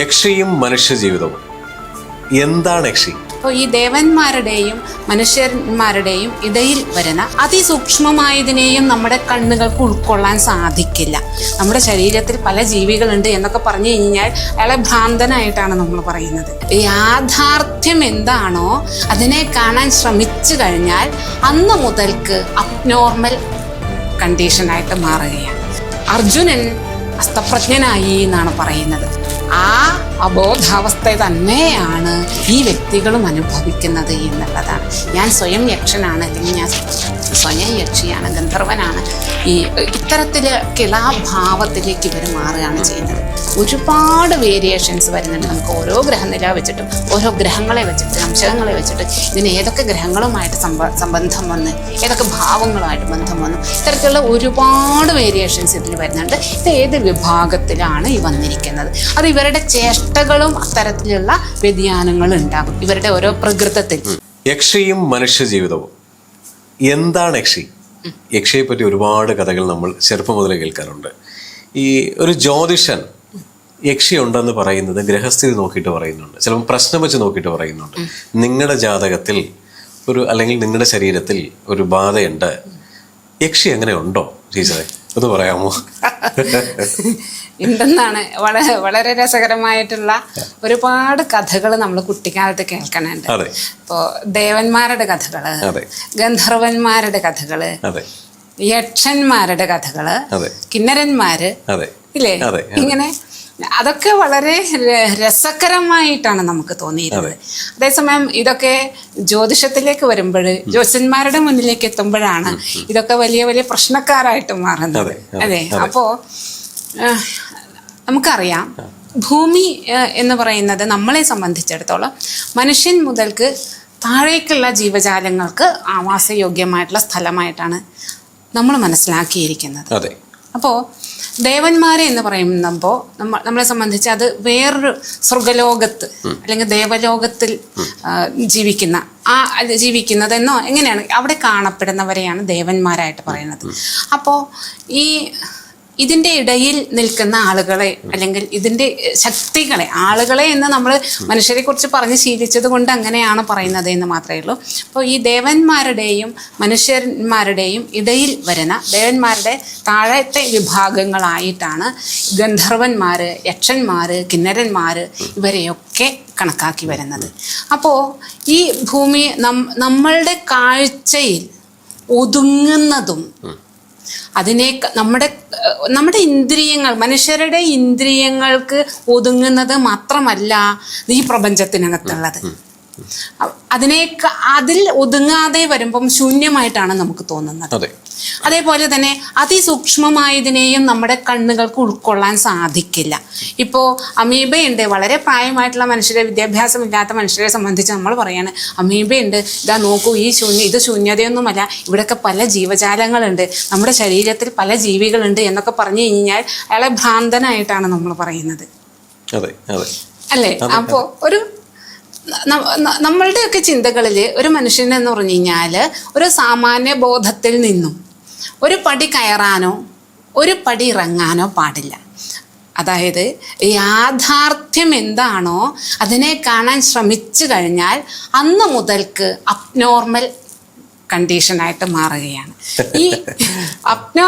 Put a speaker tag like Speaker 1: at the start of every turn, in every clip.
Speaker 1: യക്ഷിയും മനുഷ്യജീവിതവും. എന്താണ് യക്ഷി?
Speaker 2: അപ്പോൾ ഈ ദേവന്മാരുടെയും മനുഷ്യന്മാരുടെയും ഇടയിൽ വരുന്ന അതിസൂക്ഷ്മമായതിനെയും നമ്മുടെ കണ്ണുകൾക്ക് ഉൾക്കൊള്ളാൻ സാധിക്കില്ല. നമ്മുടെ ശരീരത്തിൽ പല ജീവികളുണ്ട് എന്നൊക്കെ പറഞ്ഞു കഴിഞ്ഞാൽ അയാളെ ഭ്രാന്തനായിട്ടാണ് നമ്മൾ പറയുന്നത്. യാഥാർത്ഥ്യം എന്താണോ അതിനെ കാണാൻ ശ്രമിച്ചു കഴിഞ്ഞാൽ അന്ന് മുതൽക്ക് അബ്നോർമൽ കണ്ടീഷനായിട്ട് മാറുകയാണ്. അർജുനൻ അസ്തപ്രജ്ഞനായി എന്നാണ് പറയുന്നത്. ആ അബോധാവസ്ഥ തന്നെയാണ് ഈ വ്യക്തികളും അനുഭവിക്കുന്നത് എന്നുള്ളതാണ്. ഞാൻ സ്വയം യക്ഷനാണ് അല്ലെങ്കിൽ ഞാൻ സ്വയം യക്ഷിയാണ് ഗന്ധർവനാണ്. ഈ ഇത്തരത്തിൽ കിളാഭാവത്തിലേക്ക് ഇവർ മാറുകയാണ് ചെയ്യുന്നത്. ഒരുപാട് വേരിയേഷൻസ് വരുന്നുണ്ട്. നമുക്ക് ഓരോ ഗ്രഹനില വെച്ചിട്ടും ഓരോ ഗ്രഹങ്ങളെ വെച്ചിട്ട് അംശങ്ങളെ വെച്ചിട്ട് ഇതിന് ഏതൊക്കെ ഗ്രഹങ്ങളുമായിട്ട് സംബ സംബന്ധം വന്ന് ഏതൊക്കെ ഭാവങ്ങളുമായിട്ട് ബന്ധം വന്നു ഇത്തരത്തിലുള്ള ഒരുപാട് വേരിയേഷൻസ് ഇതിൽ വരുന്നുണ്ട്. ഇത് ഏത് വിഭാഗത്തിലാണ് ഈ വന്നിരിക്കുന്നത്? അത് ഇവരുടെ ചേഷ്ടകളും അത്തരത്തിലുള്ള വ്യതിയാനങ്ങൾ ഉണ്ടാകും. ഇവരുടെ ഓരോ പ്രകൃതത്തിൽ.
Speaker 1: യക്ഷിയും മനുഷ്യജീവിതവും എന്താണ് യക്ഷി? യക്ഷയെ പറ്റി ഒരുപാട് കഥകൾ നമ്മൾ ചെറുപ്പം മുതലേ കേൾക്കാറുണ്ട്. ഈ ഒരു ജ്യോതിഷൻ യക്ഷി ഉണ്ടെന്ന് പറയുന്നത് ഗ്രഹസ്ഥിതി നോക്കിയിട്ട് പറയുന്നുണ്ട്. ചിലപ്പോൾ പ്രശ്നം വെച്ച് നോക്കിയിട്ട് പറയുന്നുണ്ട്. നിങ്ങളുടെ ജാതകത്തിൽ ഒരു അല്ലെങ്കിൽ നിങ്ങളുടെ ശരീരത്തിൽ ഒരു ബാധയുണ്ട്. യക്ഷി അങ്ങനെ ഉണ്ടോ ടീച്ചറെ? ഒന്ന് പറയാമോ?
Speaker 2: ഉണ്ടെന്നാണ്. വളരെ വളരെ രസകരമായിട്ടുള്ള ഒരുപാട് കഥകൾ നമ്മൾ കുട്ടിക്കാലത്ത് കേൾക്കണുണ്ട്. ഇപ്പോ ദേവന്മാരുടെ കഥകൾ
Speaker 1: അതെ.
Speaker 2: ഗന്ധർവന്മാരുടെ കഥകൾ
Speaker 1: അതെ.
Speaker 2: യക്ഷന്മാരുടെ കഥകൾ
Speaker 1: അതെ.
Speaker 2: കിന്നരന്മാര്
Speaker 1: അതെ.
Speaker 2: ഇല്ലേ?
Speaker 1: അതെ,
Speaker 2: ഇങ്ങനെ അതൊക്കെ വളരെ രസകരമായിട്ടാണ് നമുക്ക് തോന്നിയിരുന്നത്. അതേസമയം ഇതൊക്കെ ജ്യോതിഷത്തിലേക്ക് വരുമ്പോൾ ജ്യോതിഷന്മാരുടെ മുന്നിലേക്ക് എത്തുമ്പോഴാണ് ഇതൊക്കെ വലിയ വലിയ പ്രശ്നക്കാരായിട്ട് മാറുന്നത്.
Speaker 1: അതെ.
Speaker 2: അപ്പോ നമുക്കറിയാം. ഭൂമി എന്ന് പറയുന്നത് നമ്മളെ സംബന്ധിച്ചിടത്തോളം മനുഷ്യൻ മുതൽക്ക് താഴേക്കുള്ള ജീവജാലങ്ങൾക്ക് ആവാസയോഗ്യമായിട്ടുള്ള സ്ഥലമായിട്ടാണ് നമ്മൾ മനസ്സിലാക്കിയിരിക്കുന്നത്. അപ്പോൾ ദേവന്മാരെ എന്ന് പറയുമ്പോൾ നമ്മ നമ്മളെ സംബന്ധിച്ച് അത് വേറൊരു സ്വർഗലോകത്ത് അല്ലെങ്കിൽ ദേവലോകത്തിൽ ജീവിക്കുന്ന ആ ജീവിക്കുന്നതെന്നോ എങ്ങനെയാണ് അവിടെ കാണപ്പെടുന്നവരെയാണ് ദേവന്മാരായിട്ട് പറയുന്നത്. അപ്പോൾ ഈ ഇതിന്റെ ഇടയിൽ നിൽക്കുന്ന ആളുകളെ അല്ലെങ്കിൽ ഇതിന്റെ ശക്തികളെ ആളുകളെ എന്ന് നമ്മൾ മനുഷ്യരെ കുറിച്ച് പറഞ്ഞ് ശീലിച്ചത് കൊണ്ട് അങ്ങനെയാണ് പറയുന്നത് എന്ന് മാത്രമേ ഉള്ളൂ. അപ്പോൾ ഈ ദേവന്മാരുടെയും മനുഷ്യന്മാരുടെയും ഇടയിൽ വരുന്ന ദേവന്മാരുടെ താഴത്തെ വിഭാഗങ്ങളായിട്ടാണ് ഗന്ധർവന്മാർ യക്ഷന്മാർ കിന്നരന്മാർ ഇവരെയൊക്കെ കണക്കാക്കി വരുന്നത്. അപ്പോൾ ഈ ഭൂമി നമ്മളുടെ കാഴ്ചയിൽ ഒതുങ്ങുന്നതും അതിനെ നമ്മുടെ നമ്മുടെ ഇന്ദ്രിയങ്ങൾ മനുഷ്യരുടെ ഇന്ദ്രിയങ്ങൾക്ക് ഒതുങ്ങുന്നത് മാത്രമല്ല ഈ പ്രപഞ്ചത്തിനകത്തുള്ളത്. അതിനെ അതിനേക്ക് അതിൽ ഒതുങ്ങാതെ വരുമ്പം ശൂന്യമായിട്ടാണ് നമുക്ക് തോന്നുന്നത്. അതേപോലെ തന്നെ അതിസൂക്ഷ്മമായതിനെയും നമ്മുടെ കണ്ണുകൾക്ക് ഉൾക്കൊള്ളാൻ സാധിക്കില്ല. ഇപ്പോൾ അമീബയുണ്ട്. വളരെ പ്രായമായിട്ടുള്ള മനുഷ്യരെ വിദ്യാഭ്യാസമില്ലാത്ത മനുഷ്യരെ സംബന്ധിച്ച് നമ്മൾ പറയാണ് അമീബയുണ്ട്. ഇതാ നോക്കൂ ഈ ശൂന്യ ഇത് ശൂന്യതയൊന്നുമല്ല. ഇവിടെയൊക്കെ പല ജീവജാലങ്ങളുണ്ട്. നമ്മുടെ ശരീരത്തിൽ പല ജീവികളുണ്ട് എന്നൊക്കെ പറഞ്ഞു കഴിഞ്ഞാൽ അയാളെ ഭ്രാന്തനായിട്ടാണ് നമ്മൾ പറയുന്നത്.
Speaker 1: അതെ അതെ.
Speaker 2: അല്ലേ? അപ്പോൾ ഒരു നമ്മളുടെയൊക്കെ ചിന്തകളിൽ ഒരു മനുഷ്യൻ എന്ന് പറഞ്ഞു കഴിഞ്ഞാൽ ഒരു സാമാന്യ ബോധത്തിൽ നിന്നും ഒരു പടി കയറാനോ ഒരു പടി ഇറങ്ങാനോ പാടില്ല. അതായത് യാഥാർത്ഥ്യം എന്താണോ അതിനെ കാണാൻ ശ്രമിച്ചു കഴിഞ്ഞാൽ അന്ന് മുതൽക്ക് അബ്നോർമൽ കണ്ടീഷനായിട്ട് മാറുകയാണ്. ഈ അപ്നോ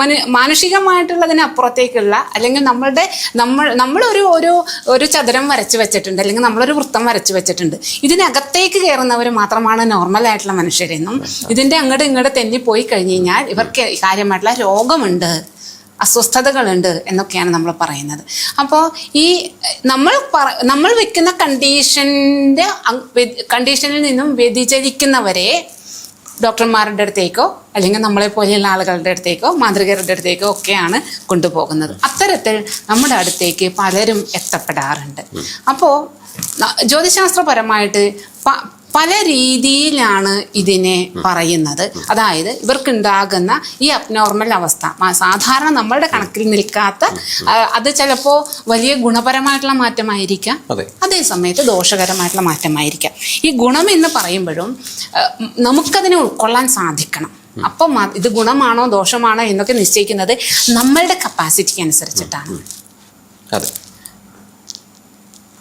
Speaker 2: മനു മാനുഷികമായിട്ടുള്ളതിന് അപ്പുറത്തേക്കുള്ള അല്ലെങ്കിൽ നമ്മളുടെ നമ്മൾ നമ്മളൊരു ഒരു ഒരു ചതുരം വരച്ചു വെച്ചിട്ടുണ്ട് അല്ലെങ്കിൽ നമ്മളൊരു വൃത്തം വരച്ചു വെച്ചിട്ടുണ്ട്. ഇതിനകത്തേക്ക് കയറുന്നവർ മാത്രമാണ് നോർമൽ ആയിട്ടുള്ള മനുഷ്യരെന്നും ഇതിന്റെ അങ്ങോട്ട് ഇങ്ങോട്ട് തെന്നി പോയി കഴിഞ്ഞ് കഴിഞ്ഞാൽ ഇവർക്ക് കാര്യമായിട്ടുള്ള രോഗമുണ്ട് അസ്വസ്ഥതകളുണ്ട് എന്നൊക്കെയാണ് നമ്മൾ പറയുന്നത്. അപ്പോൾ ഈ നമ്മൾ നമ്മൾ വെക്കുന്ന കണ്ടീഷന്റെ കണ്ടീഷനിൽ നിന്നും വ്യതിചലിക്കുന്നവരെ ഡോക്ടർമാരുടെ അടുത്തേക്കോ അല്ലെങ്കിൽ നമ്മളെ പോലെയുള്ള ആളുകളുടെ അടുത്തേക്കോ മാതൃകരുടെ അടുത്തേക്കോ ഒക്കെയാണ് കൊണ്ടുപോകുന്നത്. അത്തരത്തിൽ നമ്മുടെ അടുത്തേക്ക് പലരും എത്തപ്പെടാറുണ്ട്. അപ്പോൾ ജ്യോതിശാസ്ത്രപരമായിട്ട് പല രീതിയിലാണ് ഇതിനെ പറയുന്നത്. അതായത് ഇവർക്കുണ്ടാകുന്ന ഈ അബ്നോർമൽ അവസ്ഥ. സാധാരണ നമ്മളുടെ കണക്കിൽ നിൽക്കാത്ത അത് ചിലപ്പോൾ വലിയ ഗുണപരമായിട്ടുള്ള മാറ്റമായിരിക്കാം.
Speaker 1: അതെ.
Speaker 2: സമയത്ത് ദോഷകരമായിട്ടുള്ള മാറ്റമായിരിക്കാം. ഈ ഗുണം എന്ന് പറയുമ്പോഴും നമുക്കതിനെ ഉൾക്കൊള്ളാൻ സാധിക്കണം. അപ്പം ഇത് ഗുണമാണോ ദോഷമാണോ എന്നൊക്കെ നിശ്ചയിക്കുന്നത് നമ്മളുടെ കപ്പാസിറ്റിക്ക് അനുസരിച്ചിട്ടാണ്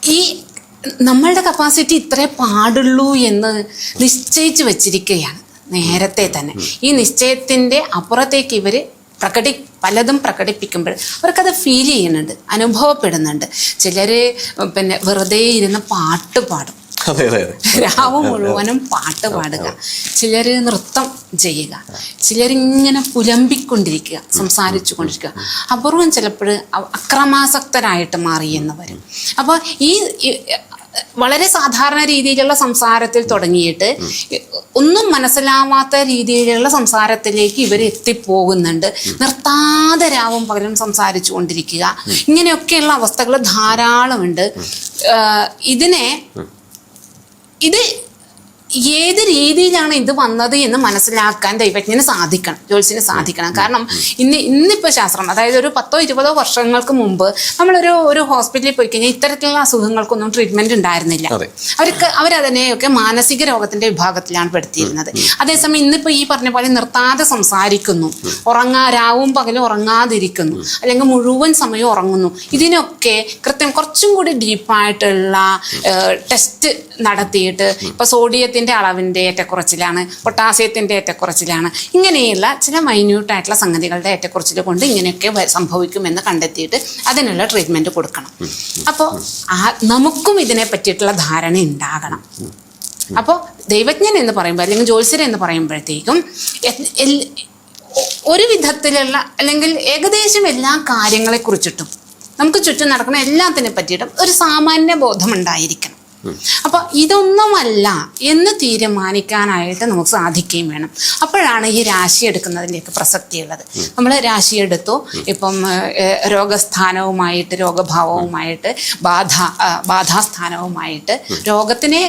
Speaker 2: ഈ നമ്മളുടെ കപ്പാസിറ്റി ഇത്രേ പാടുള്ളൂ എന്ന് നിശ്ചയിച്ചു വച്ചിരിക്കുകയാണ് നേരത്തെ തന്നെ. ഈ നിശ്ചയത്തിന്റെ അപ്പുറത്തേക്ക് ഇവർ പ്രകടി പലതും പ്രകടിപ്പിക്കുമ്പോൾ അവർക്കത് ഫീൽ ചെയ്യുന്നുണ്ട് അനുഭവപ്പെടുന്നുണ്ട്. ചിലർ പിന്നെ വെറുതെ ഇരുന്ന് പാട്ട് പാടും. രാവ് മുഴുവനും പാട്ട് പാടുക. ചിലർ നൃത്തം ചെയ്യുക. ചിലരിങ്ങനെ പുലമ്പിക്കൊണ്ടിരിക്കുക സംസാരിച്ചു കൊണ്ടിരിക്കുക അപൂർവം ചിലപ്പോൾ അക്രമാസക്തരായിട്ട് മാറി എന്ന് വരും അപ്പോൾ ഈ, വളരെ സാധാരണ രീതിയിലുള്ള സംസാരത്തിൽ തുടങ്ങിയിട്ട് ഒന്നും മനസ്സിലാവാത്ത രീതിയിലുള്ള സംസാരത്തിലേക്ക് ഇവർ എത്തിപ്പോകുന്നുണ്ട്. നിർത്താതെ രാവും പകരം സംസാരിച്ചു കൊണ്ടിരിക്കുക. ഇങ്ങനെയൊക്കെയുള്ള അവസ്ഥകൾ ധാരാളമുണ്ട്. ഇതിനെ ഇത് ഏത് രീതിയിലാണ് ഇത് വന്നത് എന്ന് മനസ്സിലാക്കാൻ ദൈവജ്ഞന് സാധിക്കണം ജോത്സ്യന് സാധിക്കണം. കാരണം ഇന്ന് ഇന്നിപ്പോൾ ശാസ്ത്രം അതായത് ഒരു പത്തോ ഇരുപതോ വർഷങ്ങൾക്ക് മുമ്പ് നമ്മളൊരു ഒരു ഹോസ്പിറ്റലിൽ പോയി കഴിഞ്ഞാൽ ഇത്തരത്തിലുള്ള അസുഖങ്ങൾക്കൊന്നും ട്രീറ്റ്മെന്റ് ഉണ്ടായിരുന്നില്ല. അവർക്ക് അവരതിനെയൊക്കെ മാനസിക രോഗത്തിന്റെ വിഭാഗത്തിലാണ് പെടുത്തിയിരുന്നത്. അതേസമയം ഇന്നിപ്പോൾ ഈ പറഞ്ഞ പോലെ നിർത്താതെ സംസാരിക്കുന്നു. ഉറങ്ങാ രാവും പകലും ഉറങ്ങാതിരിക്കുന്നു. അല്ലെങ്കിൽ മുഴുവൻ സമയം ഉറങ്ങുന്നു. ഇതിനൊക്കെ കൃത്യം കുറച്ചും കൂടി ഡീപ്പായിട്ടുള്ള ടെസ്റ്റ് നടത്തിയിട്ട് ഇപ്പൊ സോഡിയത്തിന്റെ അളവിന്റെ ഏറ്റക്കുറച്ചിലാണ് പൊട്ടാസ്യത്തിന്റെ ഏറ്റക്കുറച്ചിലാണ്. ഇങ്ങനെയുള്ള ചില മൈന്യൂട്ടായിട്ടുള്ള സംഗതികളുടെ ഏറ്റക്കുറച്ചിൽ കൊണ്ട് ഇങ്ങനെയൊക്കെ സംഭവിക്കുമെന്ന് കണ്ടെത്തിയിട്ട് അതിനുള്ള ട്രീറ്റ്മെന്റ് കൊടുക്കണം. അപ്പോൾ നമുക്കും ഇതിനെ പറ്റിയിട്ടുള്ള ധാരണ ഉണ്ടാകണം. അപ്പോൾ ദൈവജ്ഞൻ എന്ന് പറയുമ്പോൾ അല്ലെങ്കിൽ ജ്യോത്സ്യൻ എന്ന് പറയുമ്പോഴത്തേക്കും ഒരു വിധത്തിലുള്ള അല്ലെങ്കിൽ ഏകദേശം എല്ലാ കാര്യങ്ങളെക്കുറിച്ചിട്ടും നമുക്ക് ചുറ്റും നടക്കുന്ന എല്ലാത്തിനെ പറ്റിയിട്ടും ഒരു സാമാന്യ ബോധം ഉണ്ടായിരിക്കണം അപ്പൊ ഇതൊന്നുമല്ല എന്ന് തീരുമാനിക്കാനായിട്ട് നമുക്ക് സാധിക്കുകയും വേണം. അപ്പോഴാണ് ഈ രാശി എടുക്കുന്നതിന്റെയൊക്കെ പ്രസക്തിയുള്ളത്. നമ്മൾ രാശി എടുത്തു. ഇപ്പം രോഗസ്ഥാനവുമായിട്ട് രോഗഭാവവുമായിട്ട് ബാധ ബാധാസ്ഥാനവുമായിട്ട് രോഗത്തിനെ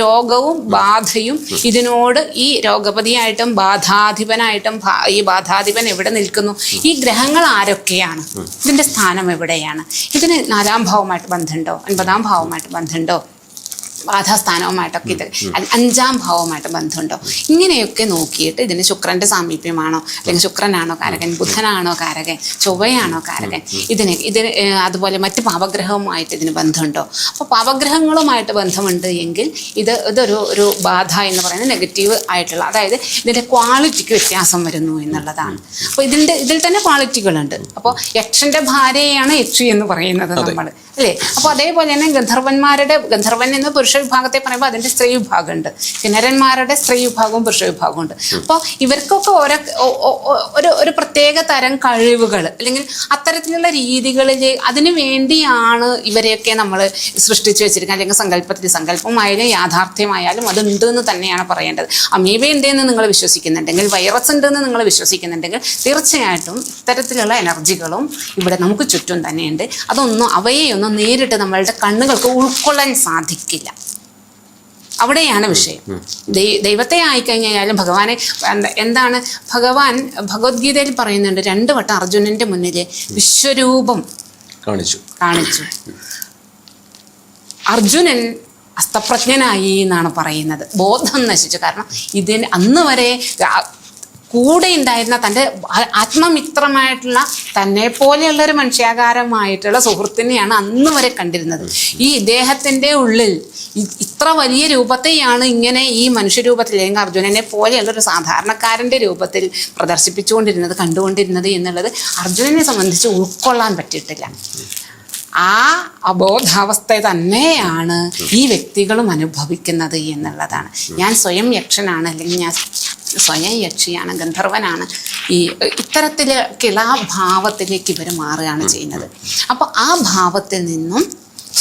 Speaker 2: രോഗവും ബാധയും ഇതിനോട് ഈ രോഗപതിയായിട്ടും ബാധാധിപനായിട്ടും ഈ ബാധാധിപൻ എവിടെ നിൽക്കുന്നു? ഈ ഗ്രഹങ്ങൾ ആരൊക്കെയാണ്? ഇതിന്റെ സ്ഥാനം എവിടെയാണ്? ഇതിന് നാലാം ഭാവമായിട്ട് ബന്ധമുണ്ടോ ഒൻപതാം ഭാവമായിട്ട് ബന്ധമുണ്ടോ ബാധാസ്ഥാനവുമായിട്ടൊക്കെ ഇത് അഞ്ചാം ഭാവവുമായിട്ട് ബന്ധമുണ്ടോ? ഇങ്ങനെയൊക്കെ നോക്കിയിട്ട് ഇതിന് ശുക്രന്റെ സാമീപ്യമാണോ? അല്ലെങ്കിൽ ശുക്രനാണോ കാരകൻ? ബുധനാണോ കാരകൻ? ചൊവ്വയാണോ കാരകൻ? ഇതിന് ഇതിന് അതുപോലെ മറ്റ് പാപഗ്രഹവുമായിട്ട് ഇതിന് ബന്ധമുണ്ടോ? അപ്പോൾ പാപഗ്രഹങ്ങളുമായിട്ട് ബന്ധമുണ്ട് എങ്കിൽ ഇത് ഇതൊരു ഒരു ബാധ എന്ന് പറയുന്നത് നെഗറ്റീവ് ആയിട്ടുള്ള അതായത് ഇതിന്റെ ക്വാളിറ്റിക്ക് വ്യത്യാസം വരുന്നു എന്നുള്ളതാണ്. അപ്പോൾ ഇതിന്റെ ഇതിൽ തന്നെ ക്വാളിറ്റികളുണ്ട്. അപ്പോൾ യക്ഷന്റെ ഭാര്യയാണ് യക്ഷി എന്ന് പറയുന്നത് നമ്മൾ അല്ലേ? അപ്പോൾ അതേപോലെ തന്നെ ഗന്ധർവന്മാരുടെ ഗന്ധർവൻ എന്ന പുരുഷ വിഭാഗത്തെ പറയുമ്പോൾ അതിന്റെ സ്ത്രീ വിഭാഗമുണ്ട്. കിന്നരന്മാരുടെ സ്ത്രീ വിഭാഗവും പുരുഷ വിഭാഗവും ഉണ്ട് അപ്പോൾ ഇവർക്കൊക്കെ ഓരോ ഒരു ഒരു പ്രത്യേക തരം കഴിവുകൾ അല്ലെങ്കിൽ അത്തരത്തിലുള്ള രീതികളിൽ അതിനു വേണ്ടിയാണ് ഇവരെയൊക്കെ നമ്മൾ സൃഷ്ടിച്ചു വെച്ചിരിക്കുന്നത്. അല്ലെങ്കിൽ സങ്കല്പത്തിൽ സങ്കല്പമായാലും യാഥാർത്ഥ്യമായാലും അത് ഉണ്ട് എന്ന് തന്നെയാണ് പറയേണ്ടത്. അമീബ ഉണ്ട് എന്ന് നിങ്ങൾ വിശ്വസിക്കുന്നുണ്ടെങ്കിൽ വൈറസ് ഉണ്ട് എന്ന് നിങ്ങൾ വിശ്വസിക്കുന്നുണ്ടെങ്കിൽ തീർച്ചയായിട്ടും ഇത്തരത്തിലുള്ള എനർജികളും ഇവിടെ നമുക്ക് ചുറ്റും തന്നെയുണ്ട്. അതൊന്നും അവയെയൊന്നും നേരിട്ട് നമ്മളുടെ കണ്ണുകൾക്ക് ഉൾക്കൊള്ളാൻ സാധിക്കില്ല. അവിടെയാണ് വിഷയം. ദൈവത്തെ ആയിക്കഴിഞ്ഞാലും ഭഗവാനെ എന്ത- എന്താണ് ഭഗവാൻ ഭഗവത്ഗീതയിൽ പറയുന്നുണ്ട് രണ്ടു വട്ടം അർജുനന്റെ മുന്നിൽ വിശ്വരൂപം
Speaker 1: കാണിച്ചു.
Speaker 2: കാണിച്ചു. അർജുനൻ അസ്തപ്രജ്ഞനായി എന്നാണ് പറയുന്നത്. ബോധം നശിച്ചു. കാരണം ഇതിന് അന്ന് വരെ കൂടെ ഉണ്ടായിരുന്ന തന്റെ ആത്മമിത്രമായിട്ടുള്ള തന്നെ പോലെയുള്ള ഒരു മനുഷ്യാകാരമായിട്ടുള്ള സുഹൃത്തിനെയാണ് അന്ന് വരെ കണ്ടിരുന്നത്. ഈ ഇദ്ദേഹത്തിന്റെ ഉള്ളിൽ ഇത്ര വലിയ രൂപത്തെയാണ് ഇങ്ങനെ ഈ മനുഷ്യരൂപത്തിൽ അല്ലെങ്കിൽ അർജുനനെ പോലെയുള്ള ഒരു സാധാരണക്കാരന്റെ രൂപത്തിൽ പ്രദർശിപ്പിച്ചുകൊണ്ടിരുന്നത് കണ്ടുകൊണ്ടിരുന്നത് എന്നുള്ളത് അർജുനനെ സംബന്ധിച്ച് ഉൾക്കൊള്ളാൻ പറ്റിയിട്ടില്ല. ആ അബോധാവസ്ഥ തന്നെയാണ് ഈ വ്യക്തികളും അനുഭവിക്കുന്നത് എന്നുള്ളതാണ്. ഞാൻ സ്വയം യക്ഷനാണ് അല്ലെങ്കിൽ ഞാൻ സ്വയം യക്ഷിയാണ് ഗന്ധർവനാണ്. ഈ ഇത്തരത്തിൽ കിളാഭാവത്തിലേക്ക് ഭാവത്തിലേക്ക് ഇവർ മാറുകയാണ് ചെയ്യുന്നത്. അപ്പോൾ ആ ഭാവത്തിൽ നിന്നും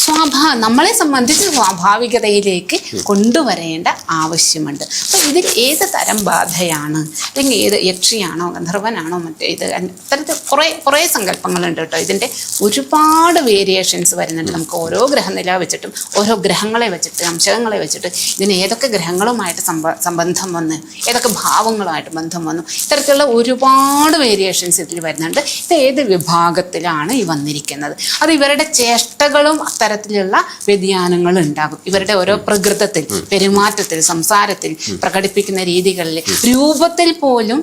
Speaker 2: സ്വാഭാ നമ്മളെ സംബന്ധിച്ച് സ്വാഭാവികതയിലേക്ക് കൊണ്ടുവരേണ്ട ആവശ്യമുണ്ട്. അപ്പോൾ ഇതിൽ ഏത് തരം ബാധയാണ്? അല്ലെങ്കിൽ ഏത് യക്ഷിയാണോ ഗന്ധർവനാണോ മറ്റേ ഇത് അത്തരത്തിൽ കുറേ കുറേ സങ്കല്പങ്ങളുണ്ട് കേട്ടോ. ഇതിന്റെ ഒരുപാട് വേരിയേഷൻസ് വരുന്നുണ്ട്. നമുക്ക് ഓരോ ഗ്രഹനില വെച്ചിട്ടും ഓരോ ഗ്രഹങ്ങളെ വെച്ചിട്ട് അംശകങ്ങളെ വെച്ചിട്ട് ഇതിന് ഏതൊക്കെ ഗ്രഹങ്ങളുമായിട്ട് സംബ സംബന്ധം വന്ന് ഏതൊക്കെ ഭാവങ്ങളുമായിട്ട് ബന്ധം വന്നു ഇത്തരത്തിലുള്ള ഒരുപാട് വേരിയേഷൻസ് ഇതിൽ വരുന്നുണ്ട്. ഇത് ഏത് വിഭാഗത്തിലാണ് ഈ വന്നിരിക്കുന്നത്? അത് ഇവരുടെ ചേഷ്ടകളും അത്തരത്തിലുള്ള വ്യതിയാനങ്ങൾ ഉണ്ടാകും. ഇവരുടെ ഓരോ പ്രകൃതത്തിൽ പെരുമാറ്റത്തിൽ സംസാരത്തിൽ പ്രകടിപ്പിക്കുന്ന രീതികളിൽ രൂപത്തിൽ പോലും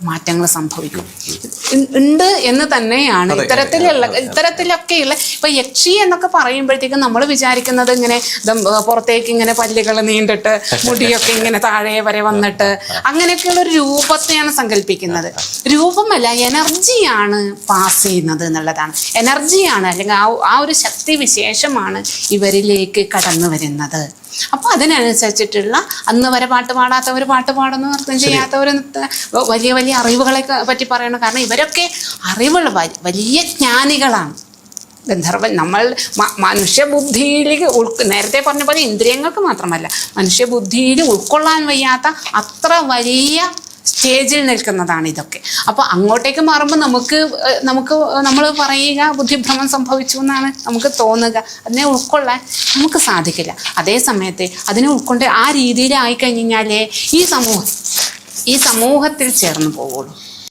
Speaker 2: മാറ്റങ്ങൾ സംഭവിക്കും. ഉണ്ട് എന്ന് തന്നെയാണ് ഇത്തരത്തിലുള്ള ഇത്തരത്തിലൊക്കെയുള്ള ഇപ്പൊ യക്ഷി എന്നൊക്കെ പറയുമ്പോഴത്തേക്കും നമ്മൾ വിചാരിക്കുന്നത് ഇങ്ങനെ പുറത്തേക്ക് ഇങ്ങനെ പല്ലുകൾ നീണ്ടിട്ട് മുടിയൊക്കെ ഇങ്ങനെ താഴെ വരെ വന്നിട്ട് അങ്ങനെയൊക്കെയുള്ള ഒരു രൂപത്തെയാണ് സങ്കല്പിക്കുന്നത്. രൂപമല്ല എനർജിയാണ് പാസ് ചെയ്യുന്നത് എന്നുള്ളതാണ്. എനർജിയാണ് അല്ലെങ്കിൽ ആ ആ ഒരു ശക്തി വിശേഷമാണ് ഇവരിലേക്ക് കടന്നു വരുന്നത്. അപ്പൊ അതിനനുസരിച്ചിട്ടുള്ള അന്ന് വരെ പാട്ട് പാടാത്തവർ പാട്ട് പാടുന്നു നൃത്തം ചെയ്യാത്തവർ വലിയ വലിയ അറിവുകളെ പറ്റി പറയണം കാരണം ഇവരൊക്കെ അറിവുള്ള വലിയ ജ്ഞാനികളാണ്. ഗന്ധർവൻ നമ്മൾ മനുഷ്യബുദ്ധിയിലേക്ക് ഉൾ നേരത്തെ പറഞ്ഞ പോലെ ഇന്ദ്രിയങ്ങൾക്ക് മാത്രമല്ല മനുഷ്യബുദ്ധിയിൽ ഉൾക്കൊള്ളാൻ വയ്യാത്ത അത്ര വലിയ സ്റ്റേജിൽ നിൽക്കുന്നതാണ് ഇതൊക്കെ. അപ്പോൾ അങ്ങോട്ടേക്ക് മാറുമ്പോൾ നമുക്ക് നമുക്ക് നമ്മൾ പറയുക ബുദ്ധിഭ്രമം സംഭവിച്ചു എന്നാണ് നമുക്ക് തോന്നുക. അതിനെ ഉൾക്കൊള്ളാൻ നമുക്ക് സാധിക്കില്ല. അതേ സമയത്ത് അതിനെ ഉൾക്കൊണ്ട് ആ രീതിയിലായി കഴിഞ്ഞാലേ ഈ സമൂഹം ഈ സമൂഹത്തിൽ ചേർന്ന് പോവുള്ളൂ.